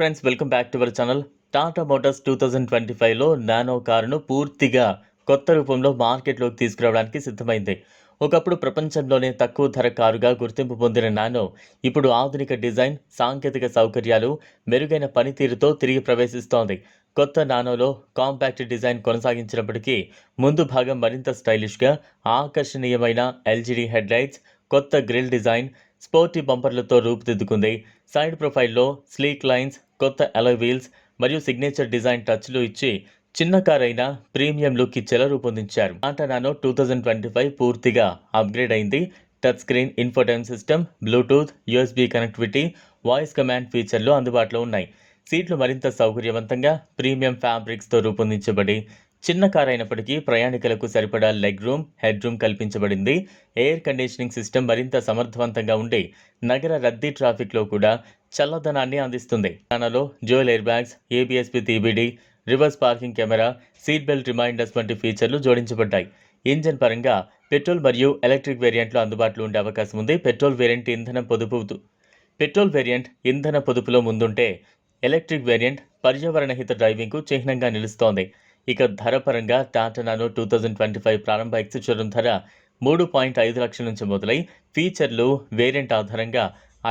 Friends welcome back to our channel Tata Motors two thousand twenty ఫైవ్లో Nano కారును పూర్తిగా కొత్త రూపంలో మార్కెట్లోకి తీసుకురావడానికి సిద్ధమైంది. ఒకప్పుడు ప్రపంచంలోనే తక్కువ ధర కారుగా గుర్తింపు పొందిన నానో ఇప్పుడు ఆధునిక డిజైన్ సాంకేతిక సౌకర్యాలు మెరుగైన పనితీరుతో తిరిగి ప్రవేశిస్తోంది. కొత్త నానోలో కాంపాక్ట్ డిజైన్ కొనసాగించినప్పటికీ ముందు భాగం మరింత స్టైలిష్గా ఆకర్షణీయమైన ఎల్జీడీ హెడ్లైట్స్ కొత్త గ్రిల్ డిజైన్ స్పోర్టీ బంపర్లతో రూపుదిద్దుకుంది. సైడ్ ప్రొఫైల్లో స్లీక్ లైన్స్ కొత్త అలోయ్ వీల్స్ మరియు సిగ్నేచర్ డిజైన్ టచ్లు ఇచ్చి చిన్న కార్ అయినా ప్రీమియం లుక్ ఇచ్చేలా రూపొందించారు. Tata Nano two thousand twenty five పూర్తిగా అప్గ్రేడ్ అయింది touch screen infotainment system Bluetooth USB connectivity voice command ఫీచర్లు అందుబాటులో ఉన్నాయి. సీట్లు మరింత సౌకర్యవంతంగా ప్రీమియం ఫ్యాబ్రిక్స్తో రూపొందించబడి చిన్న కార్ అయినప్పటికీ ప్రయాణికులకు సరిపడా లెగ్ రూమ్ హెడ్ రూమ్ కల్పించబడింది. ఎయిర్ కండిషనింగ్ సిస్టమ్ మరింత సమర్థవంతంగా ఉండి నగర రద్దీ ట్రాఫిక్లో కూడా చల్లదనాన్ని అందిస్తుంది. దానిలో dual air bags ABS with EBD reverse parking camera seat belt reminders వంటి ఫీచర్లు జోడించబడ్డాయి. ఇంజన్ పరంగా పెట్రోల్ మరియు ఎలక్ట్రిక్ వేరియంట్లు అందుబాటులో ఉండే అవకాశం ఉంది. పెట్రోల్ వేరియంట్ ఇంధనం పొదుపు పెట్రోల్ వేరియంట్ ఇంధన పొదుపులో ముందుంటే ఎలక్ట్రిక్ వేరియంట్ పర్యావరణ హిత డ్రైవింగ్కు చిహ్నంగా నిలుస్తోంది. ఇక ధర పరంగా Tata Nano two thousand twenty five ప్రారంభ ఎక్స్చరం ధర మూడు పాయింట్ ఐదు లక్షల నుంచి మొదలై ఫీచర్లు వేరియంట్ ఆధారంగా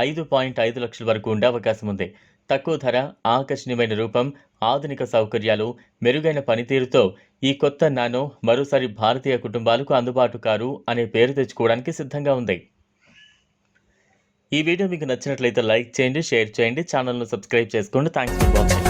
ఐదు పాయింట్ ఐదు లక్షల వరకు ఉండే అవకాశం ఉంది. తక్కువ ధర ఆకర్షణీయమైన రూపం ఆధునిక సౌకర్యాలు మెరుగైన పనితీరుతో ఈ కొత్త నానో మరోసారి భారతీయ కుటుంబాలకు అందుబాటు కారు అనే పేరు తెచ్చుకోవడానికి సిద్ధంగా ఉంది. ఈ వీడియో మీకు నచ్చినట్లయితే లైక్ చేయండి షేర్ చేయండి ఛానల్ను సబ్స్క్రైబ్ చేసుకోండి. Thanks for watching